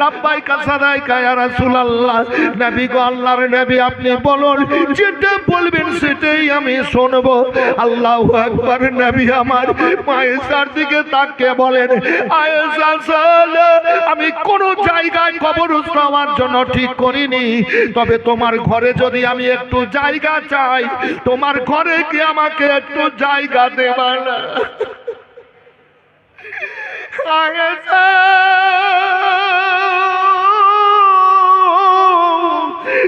লাব্বাই কাসাদাই কায়া রাসূলুল্লাহ। নবী গো, আল্লাহর নবী, আপনি বলুন, যেটা বলবেন সেটাই আমি শুনব। আল্লাহু আকবার, নবী আমার মায়েশার দিকে তাকিয়ে বলেন, আয়েশা আমি কোন জায়গায় কবরস্থ হওয়ার জন্য ঠিক করিনি। তবে তোমার ঘরে যদি আমি একটু জায়গা চাই, তোমার ঘরে কি আমাকে একটু জায়গা দেবা না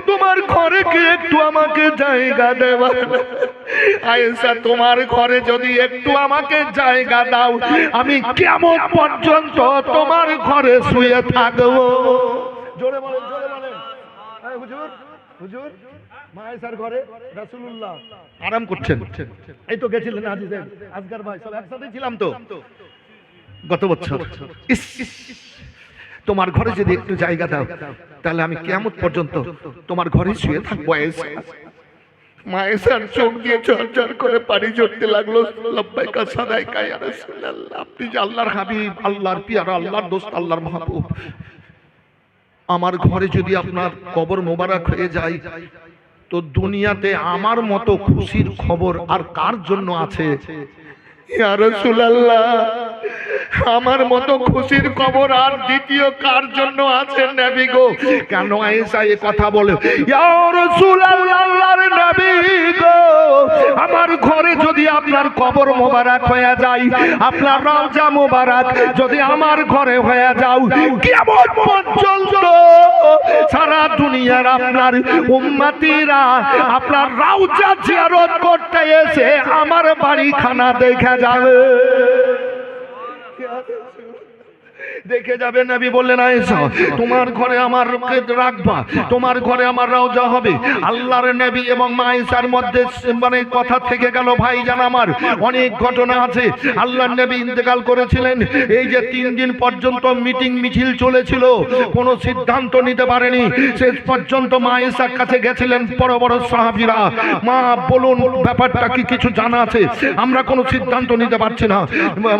তোমার ঘরে কি একটু আমাকে জায়গা দেবা আয়েশা, তোমার ঘরে যদি একটু আমাকে জায়গা দাও, আমি কেমন পর্যন্ত তোমার ঘরে শুয়ে থাকব? জোরে বলেন জোরে বলেন। হুজুর হুজুর মায়েশার ঘরে রাসূলুল্লাহ আরাম করছেন। এই তো গেছিলেন আজিজের, আজগার ভাই, সব একসাথে ছিলাম তো। গত বছর। ইস। তোমার ঘরে যদি একটু জায়গা দাও তাহলে আমি কেমন পর্যন্ত তোমার ঘরে শুয়ে থাকব মায়েশার চোখ দিয়ে ঝরঝর করে পানি ঝরতে লাগল। লব্বাই কা সাদাই রাসূলুল্লাহ। আপনি যে আল্লাহর হাবিব আল্লাহর পিয়ারা আল্লাহর দোস্ত আল্লাহর মাহবুব। আমার ঘরে যদি আপনার কবর মোবারক হয়ে যায় তো দুনিয়াতে আমার মতো খুশির খবর আর কার জন্য আছে? আমার মতো খুশির খবর আর দ্বিতীয় কার জন্য আছে নবী গো? কেন আয়েশা এই কথা বলে? আমার ঘরে যদি আপনার কবর মোবারক হয়ে যায়, আপনার রওজা মোবারক যদি আমার ঘরে হয়ে যাও, কেমন পর্যন্ত সারা দুনিয়ার আপনার উম্মাতিরা আপনার রাউজা জিয়ারত করতে এসে আমার বাড়ি খানা দেখা যাবে। দেখে যাবে নবী বললেন আয়েশা তোমার ঘরে আমার রাখবা তোমার ঘরে আমার রওজা হবে। আল্লাহর নবী এবং মায়েশার মধ্যে মানে কথা থেকে গেল ভাই জান আমার অনেক ঘটনা আছে। আল্লাহর নবী ইন্তেকাল করেছিলেন এই যে তিন দিন পর্যন্ত মিটিং মিছিল চলেছিল কোনো সিদ্ধান্ত নিতে পারেনি। শেষ পর্যন্ত মায়েশার কাছে গেছিলেন বড় বড় সাহাবীরা। মা বলুন ব্যাপারটা কি কিছু জানা আছে? আমরা কোনো সিদ্ধান্ত নিতে পারছি না।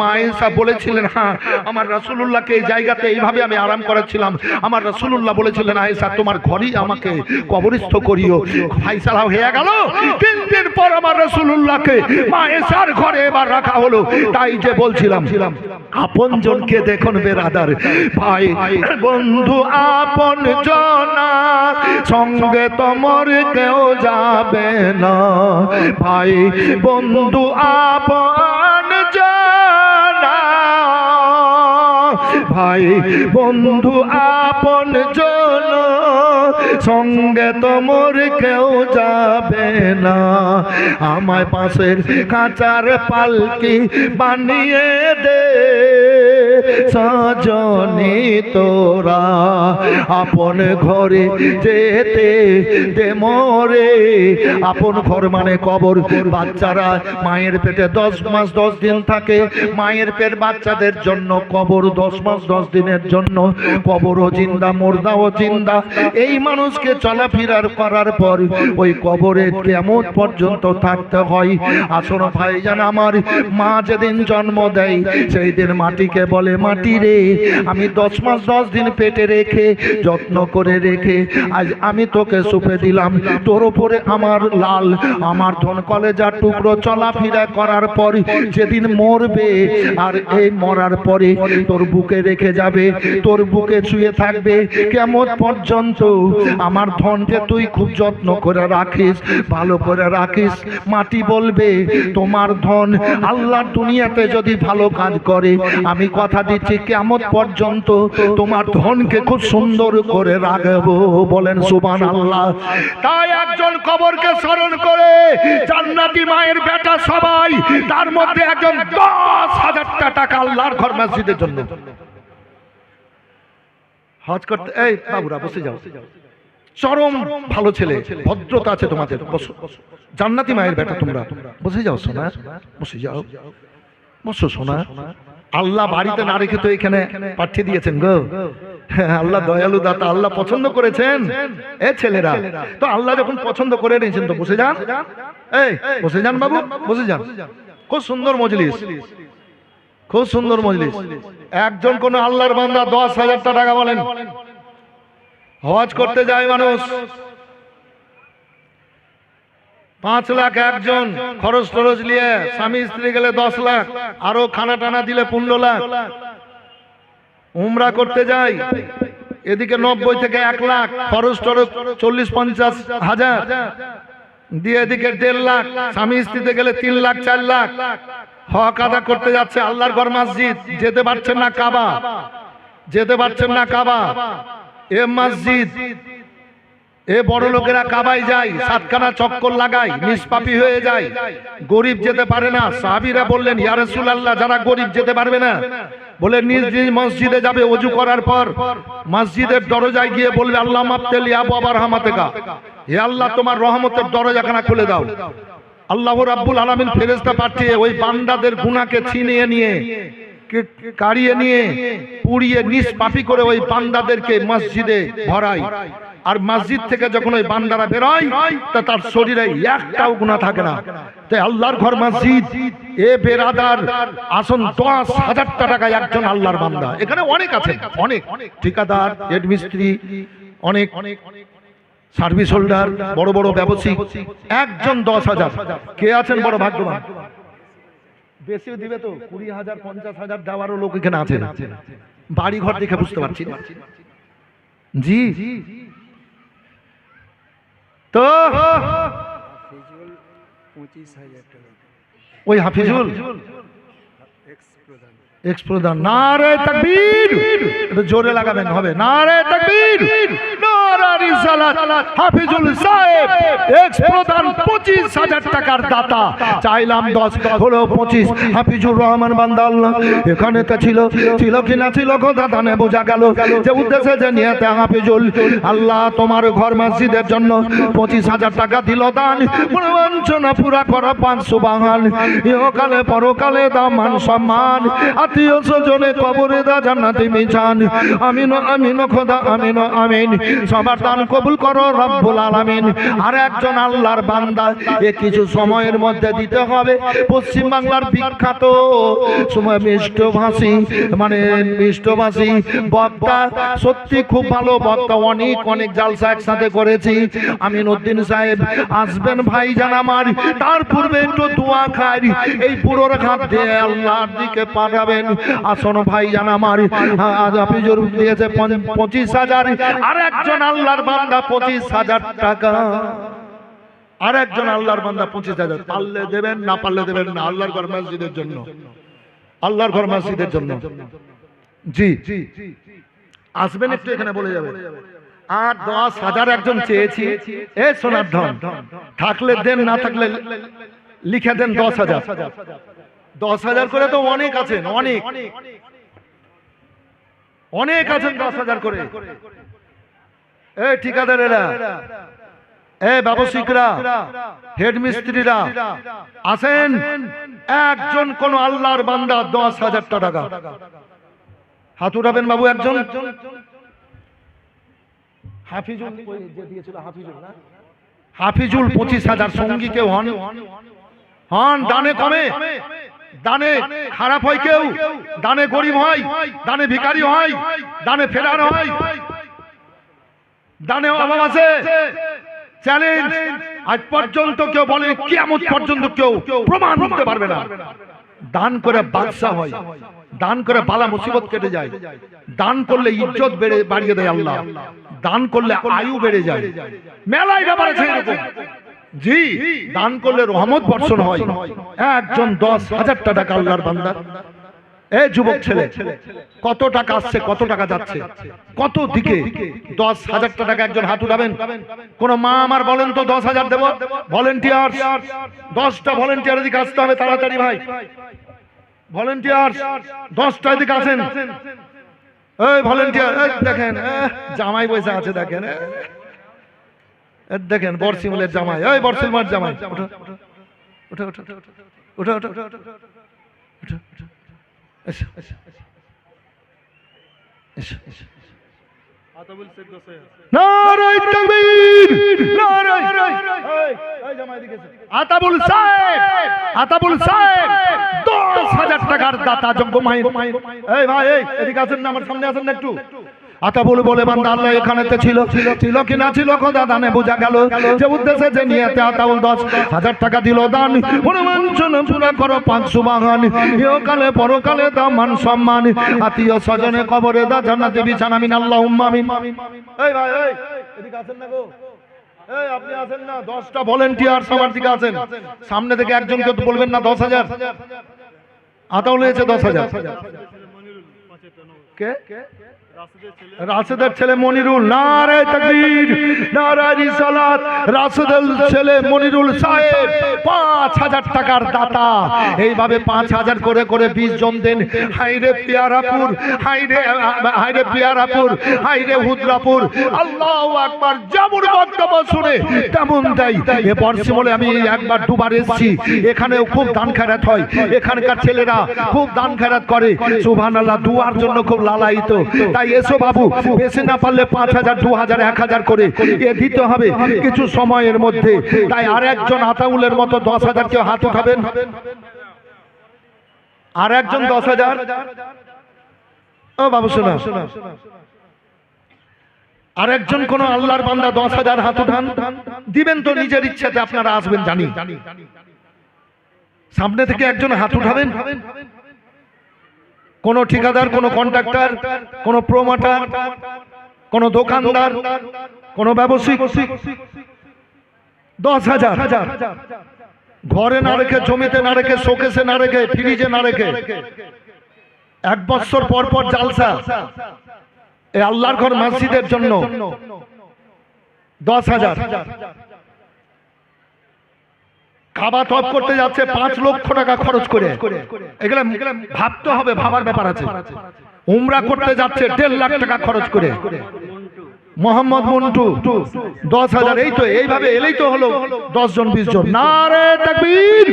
মায়েশা বলেছিলেন হ্যাঁ আমার রাসূলুল্লাহকে এই জায়গাতে এইভাবে আমি আরাম করাচ্ছিলাম আমার রাসূলুল্লাহ বলেছিলেন, আয়েশা, তোমার ঘরেই আমাকে কবরস্থ করিও। ফাইসালা হয়ে গেল। তিন দিন পর আমার রাসূলুল্লাহকে মায়েশার ঘরে এবার রাখা হলো। তাই যে বলছিলাম, আপন জনকে দেখুন বেরাদার। ভাই, বন্ধু, আপন জনা, সঙ্গে তোমার কেউ যাবে না। ভাই, বন্ধু, আপন জনা ভাই, বন্ধু আপন জন, সঙ্গে তোমর কেউ যাবে না। আমায় পাশের কাঁচার পালকি বানিয়ে দে, সজনি তোরা। আপন ঘরে যেতে দে মরে আপন ঘর মানে কবর। বাচ্চারা মায়ের পেটে দশ মাস দশ দিন থাকে। মায়ের পেট বাচ্চাদের জন্য কবর দশ মাস দশ দিনের জন্য। কবর কবরও জিন্দা, মোর্দাও জিন্দা। এই মানুষকে চলাফেরার করার পর ওই কবরে কেমন পর্যন্ত থাকতে হয়? আসুন ভাইজান আমার, মা যেদিন জন্ম দেয়, সেই দিন মাটিকে বলে, মাটি রে, আমি দশ মাস দশ দিন পেটে রেখে, যত্ন করে রেখে, আজ আমি তোকে সুপে দিলাম। তোর উপরে আমার লাল, আমার ধন কলেজার টুকরো চলাফেরা করার পর যেদিন মরবে, আর এই মরার পরে তোর বুকে রেখে যাবে, তোর বুকে ছুঁয়ে থাকবে। কেমন পর্যন্ত আমার ধনকে তুই খুব যত্ন করে রাখিস, ভালো করে রাখিস। মাটি বলবে, তোমার ধন আল্লাহর দুনিয়াতে যদি ভালো কাজ করে, আমি কথা দিচ্ছি, কেমন পর্যন্ত তোমার ধনকে খুব সুন্দর করে রাখব। বলেন সুবান আল্লাহ তাই একজন কবরকে স্মরণ করে জান্নাতি মায়ের বেটা সবাই, তার মধ্যে একজন দশ হাজারটা টাকা আল্লাহর ঘর মসজিদের জন্য। হজ করতে এই বাবুরা, বসে যাও। চরম ভালো ছেলে, ভদ্রতা আছে তোমাদের। জান্নাতি মায়ের বেটা তোমরা। বসে যাও, সোনা। বসে যাও। বসো, সোনা। আল্লাহ বাড়িতে না রেখে তো এখানে পাঠিয়ে দিয়েছেন গো। আল্লাহ দয়ালু দাতা আল্লাহ পছন্দ করেছেন। এ ছেলেরা, তো আল্লাহ যখন পছন্দ করে নিয়েছেন, তো বসে যান। এই, বসে যান বাবু, বসে যান। খুব সুন্দর মজলিস। খুব সুন্দর মজলিস। একজন কোন আল্লাহর বান্দা দশ হাজার টাকা বলেন। হজ করতে যায় মানুষ। পাঁচ লাখ একজন খরচ টরচ নিয়ে স্বামী স্ত্রী গেলে দশ লাখ, আরও খানা টানা দিলে পনেরো লাখ। উমরা করতে যাই। এদিকে নব্বই থেকে এক লাখ, খরচ টরচ চল্লিশ পঞ্চাশ হাজার। দিয়ে এদিকে দেড় লাখ, স্বামী স্ত্রীতে গেলে তিন লাখ, চার লাখ। হক আদা করতে যাচ্ছে আল্লাহর ঘর মসজিদ। যেতে পারছেন না কাবা। যেতে পারছেন না কাবা। এ মসজিদ, এ বড় লোকেরা কাবাই যায়, সাতখানা চক্কর লাগায়, নিষ্পাপি হয়ে যায়। গরিব যেতে পারে না। সাহাবিরা বললেন, ইয়া রাসূলুল্লাহ, যারা গরিব যেতে পারবে না বলে নিজ নিজ মসজিদে যাবে, অজু করার পর মসজিদের দরজায় গিয়ে বলবে, আল্লাহ মাফতেলি আবু আবার হামাতেকা হে আল্লাহ, তোমার রহমতের দরজাখানা খুলে দাও। আল্লাহ রাব্বুল আলামিন ফেরেশতা পাঠিয়ে ওই বান্দাদের গুনাহকে ছিনিয়ে নিয়ে কাড়িয়ে নিয়ে, পুড়িয়ে নিষ্পাপি করে ওই বান্দাদেরকে মসজিদে ভরায়। আর মসজিদ থেকে যখন ওই বান্দারা বেরোয়, তা তার শরীরে একটাও গুণা থাকে না। তাই আল্লাহর ঘর মসজিদ, এ বেরাদার, আসন দশ হাজার টাকা একজন আল্লাহর বান্দা। এখানে অনেক আছে, অনেক। ঠিকাদার হেড মিস্ত্রি অনেক সার্ভিস হোল্ডার, বড় বড় ব্যবসায়িক, একজন দশ হাজার। কে আছেন বড় ভাগ্যবান? বেশি দিবে তো, কুড়ি হাজার, পঞ্চাশ হাজার দেওয়ারও লোক এখানে আছে। বাড়ি ঘর দেখে বুঝতে পারছি না। জি তো? ওই হাফিজুল? এক্স প্রধান। না রে তাকবীর! জোরে লাগাবেন হবে। না রে তাকবীর! হাফিজুল পঁচিশ হাজার টাকার চাইলাম দশ রহমান উদ্দেশ্যে আল্লাহ তোমার ঘর মসজিদের জন্য পঁচিশ হাজার টাকা দিল দান। বঞ্চনা পুরা করা পাঁচশো বাঙাল ইহকালে, পরকালে দামান সম্মান। আত্মীয় স্বজনে কবরে দা জান্নাতি মিজান। আমিন আমিন, খোদা, আমিন আমিন। সবার দান কবুল করো রব্বুল আলামিন। আর একজন আল্লাহর বান্দা, এ কিছু সময়ের মধ্যে দিতে হবে। পশ্চিম বাংলার বিখ্যাত মিষ্টভাষী মানে মিষ্টভাষী বক্তা, সত্যি খুব ভালো বক্তা, অনেক অনেক জালসা একসাথে করেছি। আমিন উদ্দিন সাহেব, আসবেন ভাই জান আমার। তার পূর্বে একটু দোয়া খাই। এই পুরোর ঘাট দিয়ে আল্লাহর দিকে পাঠাবেন। আসন ভাই জান আমার দিয়েছে পঁচিশ হাজার। আর একজন আল্লাহর বান্দা পঁচিশ হাজার টাকা। আর একজন আল্লাহর বান্দা পঁচিশ হাজার। পারলে দেবেন, না পারলে দেবেন না। আল্লাহর ঘর মসজিদের জন্য। আল্লাহর ঘর মসজিদের জন্য। জি। আসবেন একটু এখানে বলে যাবে। আর দশ হাজার একজন চেয়েছি। এ সোনার ধন। থাকলে দেন, না থাকলে লিখে দেন দশ হাজার। দশ হাজার করে তো অনেক আছেন, অনেক। অনেক আছেন দশ হাজার করে। এ ঠিকাদারেরা, এ ব্যবসায়িকরা হেড মিস্ত্রিরা আসেন, একজন কোন আল্লাহর বান্দা দশ হাজার টাকা। হাত উঠাবেন বাবু একজন। হাফিজুল হাফিজুল পঁচিশ হাজার সঙ্গী কেউ হন? হন, দানে কমে। দানে খারাপ হয় কেউ, দানে গরিব হয়, দানে ভিখারি হয়, দানে ফেরার হয় দানে অভাব আছে। চ্যালেঞ্জ আজ পর্যন্ত কেউ বলে কিয়ামত পর্যন্ত কেউ প্রমাণ করতে পারবে না। দান করে বাদশা হয়। দান করে বালা মুসিবত কেটে যায়। দান করলে ইজ্জত বেড়ে বাড়িয়ে দেয় আল্লাহ। দান করলে আয়ু বেড়ে যায়। মেলায় ব্যাপার আছে এরকম। জি, দান করলে রহমত বর্ষণ হয়। একজন দশ হাজার টাকা আল্লাহর বান্দা এ যুবক ছেলে কত টাকা আসছে কত টাকা যাচ্ছে কত দিকে দশ হাজার টাকা একজন হাত উঠাবেন কোন মা আমার বলেন তো দশ হাজার দেবো ভলেন্টিয়ার দশটা ভলেন্টিয়ার এদিকে আসতে হবে তাড়াতাড়ি ভাই ভলেন্টিয়ার দশটা এদিকে আসেন এই ভলেন্টিয়ার দেখেন জামাই পয়সা আছে দেখেন। দেখেন বর্ষিমুলের জামাই এই বর্ষিমুলের জামাই ওঠো ওঠো ওঠো ওঠো ওঠো ওঠো ওঠো ওঠো এসো এসো এসো এসো আতাবুল দশ হাজার নারায় তাকবীর! নারায় আতাবুল সাহেব! আতাবুল সাহেব! দশ হাজার টাকার দাতা যোগ্য মাহির এই ভাই এদিকে আসেন না আমার সামনে আসেন না একটু। আতাবুল বলে বান্দা আল্লাহ এখানেতে ছিল। ছিল কি না ছিল খোদা দানে বোঝা গেল যে উদ্দেশ্যে যে নিয়েতে আতাবুল দশ হাজার টাকা দিল দান। মনোমাঞ্চন পুরা করো পাঁচশো বাগান ইহকালে, পরকালে দাম মান সম্মান। আত্মীয় স্বজনে কবরে দা জান্নাতে বিছানা। মিন আল্লাহ উম্মামিন এই ভাই, এই, এদিকে আসেন না গো। এই, আপনি আছেন না। দশটা ভলেন্টিয়ার সবার দিকে আছেন সামনে থেকে একজনকে তো বলবেন না, দশ হাজার। আতাউল হয়েছে দশ হাজার। টাকা কে? রাশেদের ছেলে মনিরুল নারে তাকবীর নারে রিসালাত, রাশেদের ছেলে মনিরুল সাহেব, পাঁচ হাজার টাকার দাতা। এইভাবে পাঁচ হাজার করে করে বিশ জন দেন। হাইরে পিয়ারাপুর হাইরে হাইরে পিয়ারাপুর হাইরে হুদরাপুর। আল্লাহ আকবার, যেমন বক্তব্য শুনে তেমন দেয়। এ বর্ষিমলে আমি একবার দুবার এসেছি। এখানেও খুব দান খেরাত হয়। এখানকার ছেলেরা খুব দান খেরাত করে। সুবহান আল্লাহ দুয়ার জন্য খুব লালায়িত। তাই এসো বাবু, বেশি না পারলে পাঁচ হাজার, দু হাজার, এক হাজার করে। এ দিতে হবে কিছু সময়ের মধ্যে। তাই আর একজন আতাউলের মতো দশ হাজার কেউ হাত উঠাবেন? আর একজন দশ হাজার? ও বাবু, শোনা। আর একজন কোন আল্লাহর বান্দা দশ হাজার হাত উঠান? দিবেন তো নিজের ইচ্ছাতে, আপনারা আসবেন, জানি। সামনে থেকে একজন হাত উঠাবেন? কোন ঠিকাদার, কোন কন্ট্রাক্টর কোন প্রোমাটার কোন দোকানদার, কোন ব্যবসায়িক দশ হাজার। হাজার ঘরে না রেখে, জমিতে না রেখে, শোকেসে না রেখে, ফ্রিজে না রেখে, এক বছর পর পর জালসা। এই আল্লাহর ঘর মসজিদের জন্য দশ হাজার। খাবার টপ করতে যাচ্ছে পাঁচ লক্ষ টাকা খরচ করে। এগুলো ভাবতে হবে ভাবার ব্যাপার আছে। উমরা করতে যাচ্ছে দেড় লাখ টাকা খরচ করে। মোহাম্মদ মন্টু দশ হাজার এই তো এইভাবে এলেই তো হলো। দশ জন বিশ জন। তাকবীর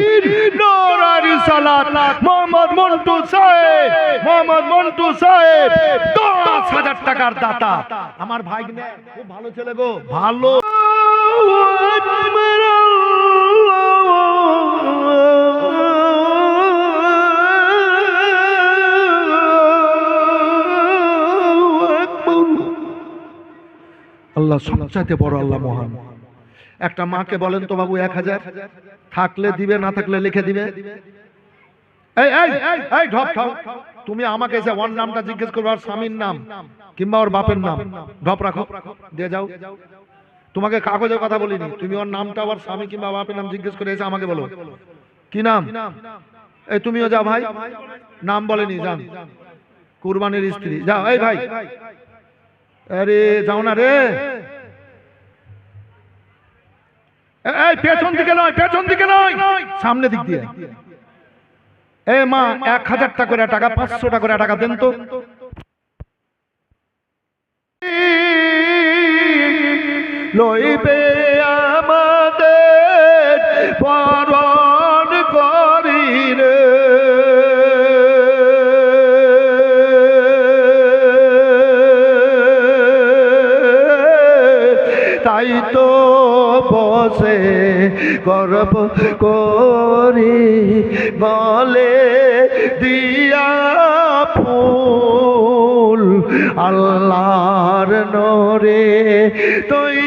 মোহাম্মদ মন্টু সাহেব মোহাম্মদ মন্টু সাহেব দশ হাজার টাকার দাতা। আমার ভাই খুব ভালো ছেলে গো। ভালো। আল্লাহ সবচাইতে বড় আল্লাহ মহান। একটা মাকে বলেন তো বাবু এক হাজার। থাকলে দিবে, না থাকলে লিখে দিবে। তুমি আমাকে এসে ওর নামটা জিজ্ঞেস করবে আর স্বামীর নাম কিংবা ওর বাপের নাম। ঢপ রাখো। দিয়ে যাও। তোমাকে কাগজের কথা বলিনি। তুমি ওর নামটা ওর স্বামী কিংবা বাপের নাম জিজ্ঞেস করে এসে আমাকে বলো। কি নাম? এই তুমিও যাও ভাই। নাম বলেনি, যান। কুরবানির স্ত্রী। যাও, এই ভাই। আরে, যাও না রে। এই পেছন দিকে নয়, পেছন দিকে নয়। সামনে দিক দিয়ে। এ মা, এক হাজার টাকা করে টাকা, পাঁচশো টাকা করে টাকা দেন তো। লইবে আমাদের পরণ করি রে তাই তো বসে গর্ব করি, বলে দিয়া ফুল আল্লাহর নরে তৈরি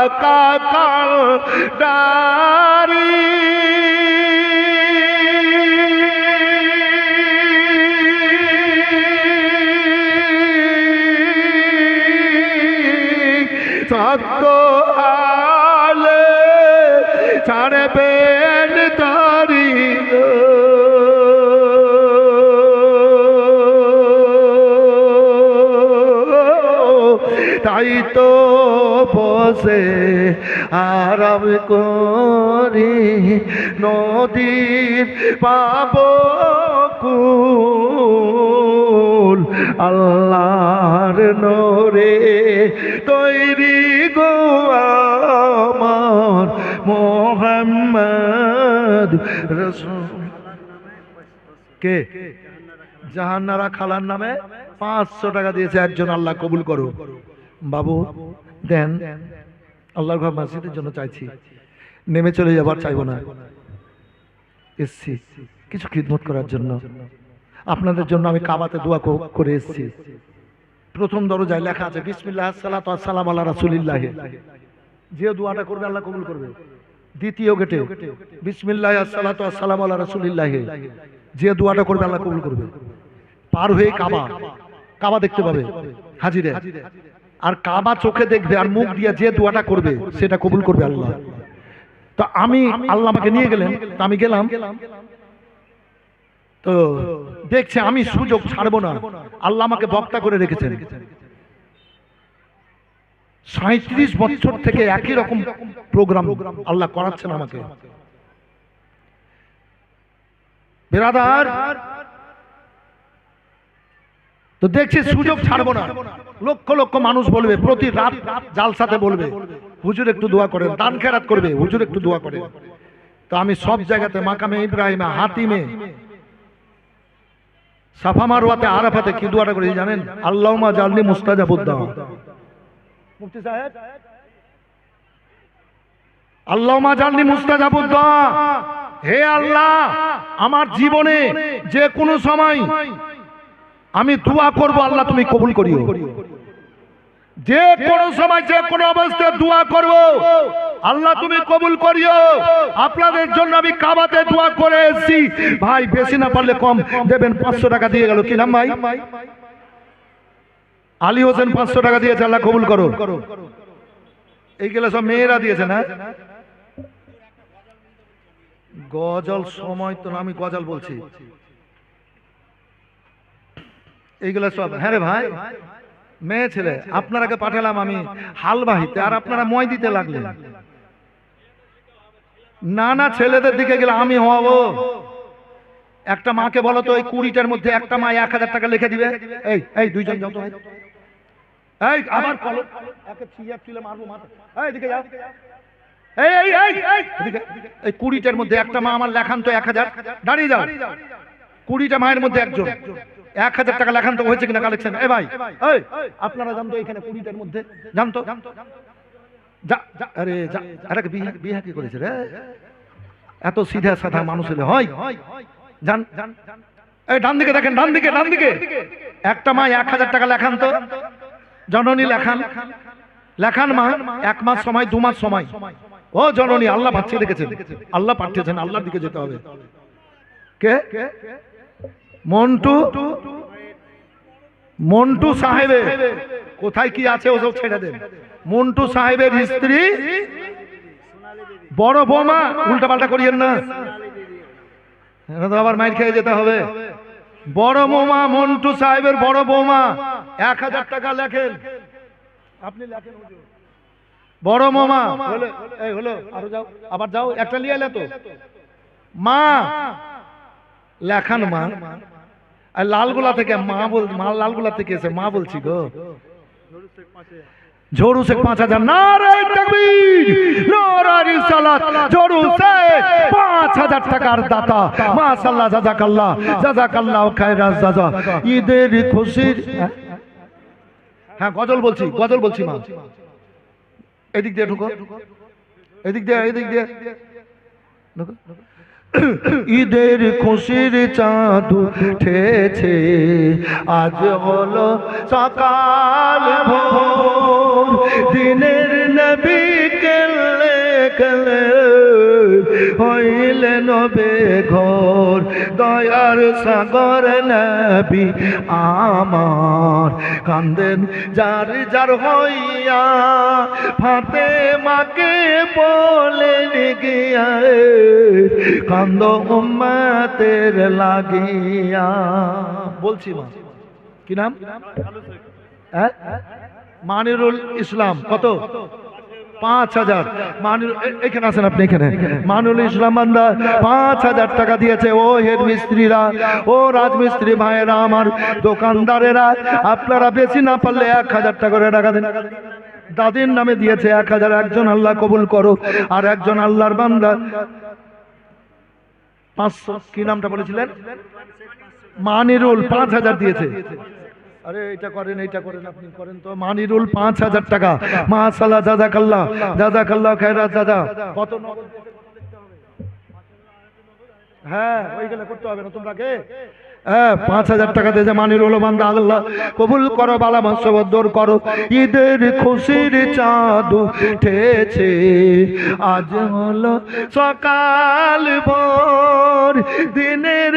পাকা কাল দারি সত্য আলে ছাড়বেন তারি। তাই তো বসে আরাম করি। নদীর পাব কুল আল্লাহর নরে তৈরি গো আমার মোহ মোহাম্মদ রসুল। কে? জাহান্নারা খালার নামে পাঁচশো টাকা দিয়েছে, একজন আল্লাহ কবুল করো বাবু, দেন। আল্লাহর ঘর মসজিদের জন্য চাইছি। নেমে চলে যাবার চাইব না। এসছি কিছু খিদমত করার জন্য। আপনাদের জন্য আমি কাবাতে দোয়া করে এসছি। প্রথম দরজায় লেখা আছে, বিসমিল্লাহ, সালাত সালাম আল্লাহ রাসুলিল্লাহ। যে দোয়াটা করবে আল্লাহ কবুল করবে। দ্বিতীয় গেটে, বিসমিল্লাহ, সালাত সালাম আল্লাহ রাসুলিল্লাহ। যে দোয়াটা করবে আল্লাহ কবুল করবে। পার হয়ে কাবা কাবা দেখতে পাবে। হাজিরে। আর কাবা চোখে দেখবে আর মুখ দিয়ে যে দোয়াটা করবে, সেটা কবুল করবে আল্লাহ। তো আমি আল্লাহ আমাকে নিয়ে গেলেন, তা আমি গেলাম। তো দেখছে আমি সুযোগ ছাড়বো না। আল্লাহ আমাকে বক্তা করে রেখেছেন। সাঁত্রিশ বছর থেকে একই রকম প্রোগ্রাম আল্লাহ করাচ্ছেন আমাকে। বেরাদার তো দেখছি সুযোগ ছাড়বো না। লক্ষ লক্ষ মানুষ বলবে, প্রতি রাত জালসাতে বলবে। হুজুর একটু দোয়া করেন, দান খেরাত করবে, হুজুর একটু দোয়া করেন। তো আমি সব জায়গাতে মাকামে ইব্রাহিমে, হাতিমে, সাফা মারওয়াতে, আরাফাতে কি দোয়াটা করেছি জানেন? আল্লাহমা জালনি মুস্তাজাবুদ্দাহ মুফতি সাহেব? আল্লাহমা জালনি মুস্তাজাবুদ্দাহ হে আল্লাহ, আমার জীবনে যে কোনো সময় আমি দোয়া করব, আল্লাহ তুমি কবুল করিও। যে কোনো সময়, যে কোনো অবস্থায় দোয়া করব, আল্লাহ তুমি কবুল করিও। আপনাদের জন্য আমি কাবাতে দোয়া করে এসেছি। ভাই, বেশি না পারলে কম দেবেন, পাঁচশো টাকা দিয়ে গেল। কি নাম ভাই? আলী হোসেন পাঁচশো টাকা দিয়েছে, আল্লাহ কবুল করো। এইগুলো সব মেয়েরা দিয়েছে না? গজল সময় তো আমি গজল বলছি। এইগুলো সব। হ্যাঁ রে ভাই মেয়ে ছেলে আপনারাকে পাঠালাম আমি হালবাহিতে আর আপনারা মই দিতে লাগলেন। না না ছেলেদের দিকে গেলে আমি হব। একটা মাকে বলো তো ওই কুড়িটার মধ্যে একটা মা এক হাজার টাকা লিখে দিবে। এই এই দুইজন যত এই আবার কলম একে ছিয়া ছিলে মারবো মাথা এই এদিকে যাও। এই এই এই এই এই কুড়িটার মধ্যে একটা মা আমার লেখান তো এক হাজার। দাঁড়িয়ে যাও। কুড়িটা মায়ের মধ্যে একজন। এক হাজার টাকা লেখান তো হয়েছে কিনা কালেকশন এ ভাই আপনারা জানতো এখানে কুড়িটার মধ্যে? জানতো? কি এত সিধা সাধা মানুষ হলে হয়। দেখেন, ডান দিকে ডান দিকে। একটা মা এক হাজার টাকা লেখান তো। জননী লেখান। লেখান মা, এক মাস সময়, দু মাস সময়। ও জননী, আল্লাহ বাচ্চা রেখেছেন। আল্লাহ পাঠিয়েছেন, আল্লাহর দিকে যেতে হবে। কে? মন্টু মন্টু সাহেবের কোথায় কি আছে ওসব ছেড়ে দেন। মন্টু সাহেবের স্ত্রী, বড় বৌমা উল্টা পাল্টা করিয়েন না। আবার মাইর খেয়ে যেতে হবে। বড় বৌমা, মন্টু সাহেবের বড় বৌমা, এক হাজার টাকা লেখেন। আপনি লেখেন বড় মামা এই হলো, আরও যাও, আবার যাও, একটা নিয়ে এলে তো। মা, লেখান মা। আর লালগোলা থেকে মা বল মা লালগোলা থেকে এসে মা বলছি গো। ঝোড়ু সে পাঁচ হাজার। নারে তকবীর। নারে রিসালাত ঝোড়ু সে পাঁচ হাজার টাকার দাতা। মাশাআল্লাহ জাযাকাল্লাহ জাযাকাল্লাহ খায়রাজ জাযা ঈদের খুশির হ্যাঁ গজল বলছি গজল বলছি মা। এদিক দিয়ে ঢুকো। এদিক দিয়ে এদিক দিয়ে। ঢুকো। ঈদের খুশির চাঁদ উঠেছে। আজ হলো সকাল ভোর। দিনের নবী কেলে কেলে হইলেন ঘর। দয়ার সাগর নবী আমার কান্দেন যার যার হইয়া ফাতে মাকে বলেন গিয়া কান্দ উম্মাতের লাগিয়া। বলছি মা কি নাম? হ্যাঁ? মানিরুল ইসলাম কত? পাঁচ হাজার। মানির এখানে আছেন আপনি, এখানে? মানুল ইসলাম বান্দা, পাঁচ হাজার টাকা দিয়েছে। ও হেড মিস্ত্রিরা ও রাজমিস্ত্রি ভাইয়েরা, আমার দোকানদারেরা, আপনারা বেশি না পারলে এক হাজার টাকা করে টাকা দেন। দাদির নামে দিয়েছে এক হাজার। একজন আল্লাহ কবুল করো, আর একজন আল্লাহর বান্দা। পাঁচশো, কি নামটা বলেছিলেন? মানিরুল পাঁচ হাজার দিয়েছে। আরে এটা করেন এটা করেন, আপনি করেন তো। মানিরুল পাঁচ হাজার টাকা। মাশাল্লাহ দাদা কাল্লা দাদা কাল্লা খায়রাত দাদা। কত হ্যাঁ ওইগুলো করতে হবে না তোমরা কে হ্যাঁ পাঁচ হাজার টাকা দিয়েছে মানির হলো বান্দা আল্লাহ, কবুল করো, বালা মাসবদ্দর করো। ঈদের খুশির চাঁদ উঠেছে, আজ হলো সকাল ভোর। দিনের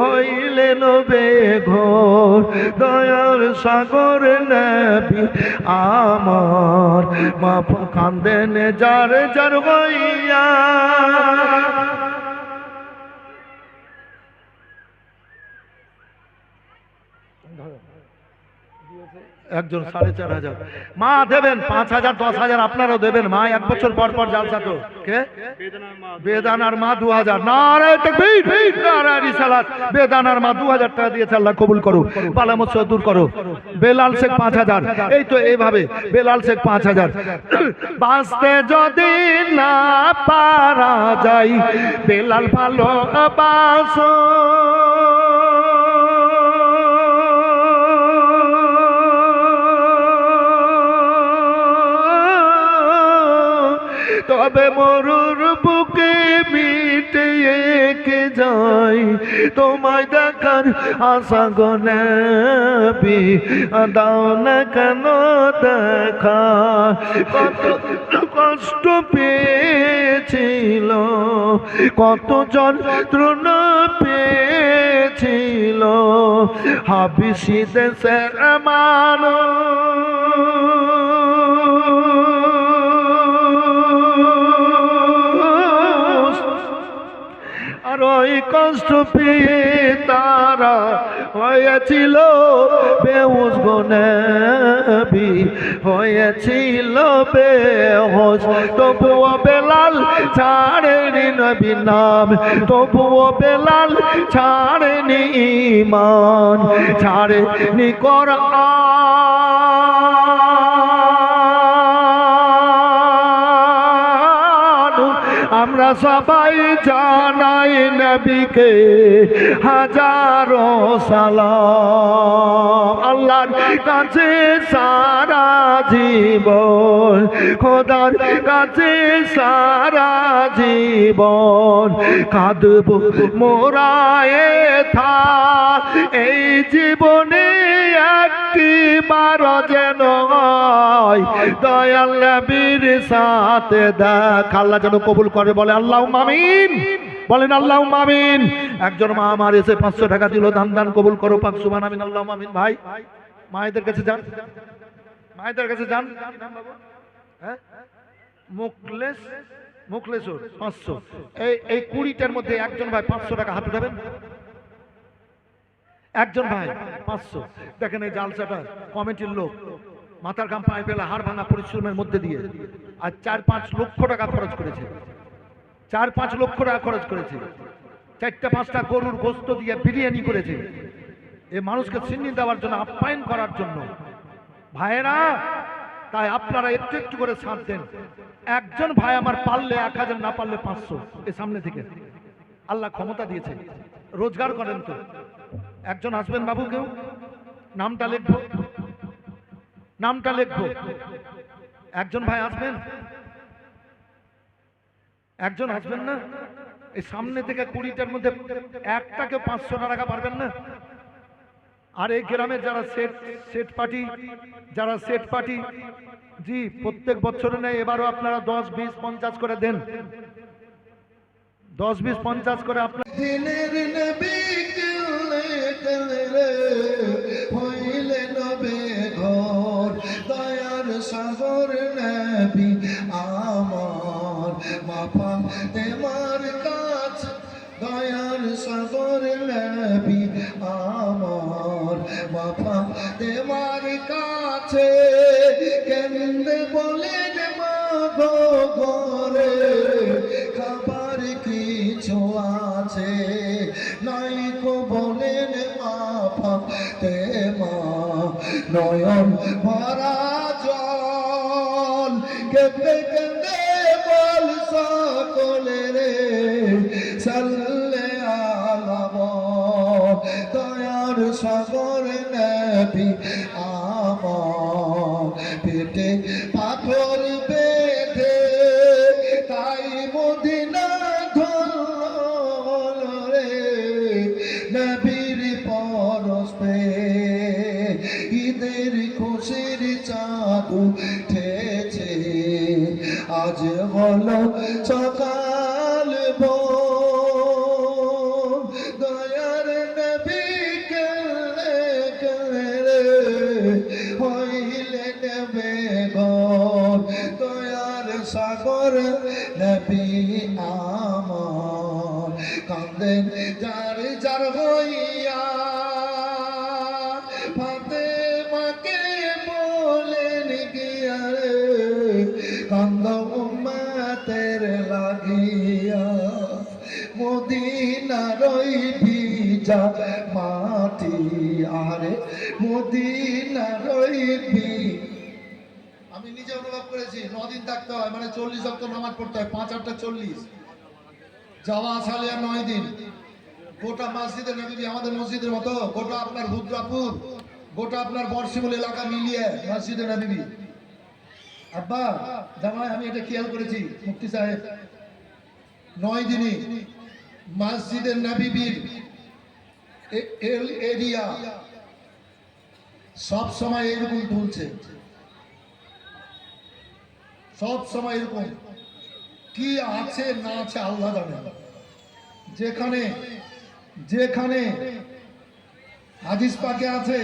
হইলে নবে ঘোর। দয়ার সাগর নবী আমার মা কান্দেন যার যার হইয়া। একজন সাড়ে চার হাজার। মা দেবেন পাঁচ হাজার, দশ হাজার, আপনারাও দেবেন। মা, এক বছর পর পর জালসা তো কে? বেদানার মা দু হাজার। বেদানার মা দু হাজার টাকা দিয়েছে, আল্লাহ কবুল করো। পালামত দূর করো। বেলাল শেখ পাঁচ হাজার। এই তো এইভাবে, বেলাল শেখ পাঁচ হাজার। বাঁচতে যদি না পারা যাই বেলাল ভালো বাসো। তবে মরুর বুকে মিটে কে যাই তোমায় দেখার আশা গনাবি দাও না কেন দেখা? কত কষ্ট পেয়েছিল, কত যন্ত্রণা পেয়েছিল। হাবিসি দেশের মানুষ কষ্ট পেয়ে তারা হয়েছিল বেউস গনেবি হয়েছিল বেহস তবুও বেলাল ছাড়েনি নবী নাম, তবুও বেলাল ছাড়েনি ইমান ছাড়েনি কোরআন। আমরা সবাই জানাই নবীকে হাজারো সালাম। আল্লাহর কাছে সারা জীবন, খোদার কাছে সারা জীবন কাঁদব, মোরায়ে থা এই জীবনে একটি বার যেন দয়াল নবীর সাথে দেখ। আল্লাহ যেন কবুল করে, বলে আল্লাহ মামিন বলেন আল্লাহ মামিন একজন মা আমার এসে পাঁচশো টাকা দিল, দান দান কবুল করো, পাক সুবান আমিন আল্লাহ মামিন ভাই, মায়েদের কাছে যান। মায়েদের কাছে যান। হ্যাঁ? মুকলেশ পাঁচশো। এই এই কুড়িটার মধ্যে একজন ভাই পাঁচশো টাকা হাতে দেবেন? একজন ভাই পাঁচশো। দেখেন এই জালসাটা, কমিটির লোক, মাথার গাম পায়ে পেলে হাড় ভাঙা পরিশ্রমের মধ্যে দিয়ে, আর চার, পাঁচ লক্ষ টাকা খরচ করেছে। চার পাঁচ লক্ষ টাকা খরচ করেছে। চারটা পাঁচটা গরুর গোস্ত দিয়ে বিরিয়ানি করেছে। এ মানুষকে চিনি দেওয়ার জন্য, আপ্যায়ন করার জন্য। ভাইয়েরা, তাই আপনারা একটু একটু করে ছাড় দেন। একজন ভাই আমার পারলে, এক হাজার না পারলে পাঁচশো, এ সামনে থেকে। আল্লাহ ক্ষমতা দিয়েছে। রোজগার করেন তো। একজন আসবেন বাবু কেউ? নামটা লিখব। নামটা লিখব। একজন ভাই আসবেন? একজন আসবেন না? এই সামনে থেকে কুড়িটার মধ্যে একটাকে পাঁচশো টাকা পারবেন না? আর এই গ্রামের যারা সেট সেট পার্টি, যারা সেট পার্টি, জি, প্রত্যেক বছরে নেই এবারও আপনারা দশ, বিশ, পঞ্চাশ করে দেন। দশ, বিশ, পঞ্চাশ করে আপনার তেমার কাছ দয়ার সাগর নবী আমার তেমার কাছে কেন্দ্রে বলেন মা ঘরে, খাবার কিছু আছে, নাই কো বলেন মা তে মা নয়ন ভরা তাই ওই ভিজা মাটি, আরে মদিনার ওই ভি- আমি নিজে অনুভব করেছি, নদিন থাকতে হয় মানে চল্লিশ অক্ট নামাজ পড়তে হয়, পাঁচ আটটা চল্লিশ। যাওয়া আসা লিয়া নয় দিন। গোটা মসজিদে নবী আমাদের মসজিদের মতো, গোটা আপনার রুদ্রাপুর গোটা আপনার বর্ষিমূল এলাকা মিলিয়ে মসজিদে নবী আব্বা, জামাই, আমি এটা খেয়াল করেছি, মুফতি সাহেব, নয় দিনই মসজিদের নবীবীর এরিয়া সব সময় এরকম তুলছে। সব সময় এরকম। কি আছে, না আছে আল্লাহ জানে। যেখানে যেখানে হাদিস পাকে আছে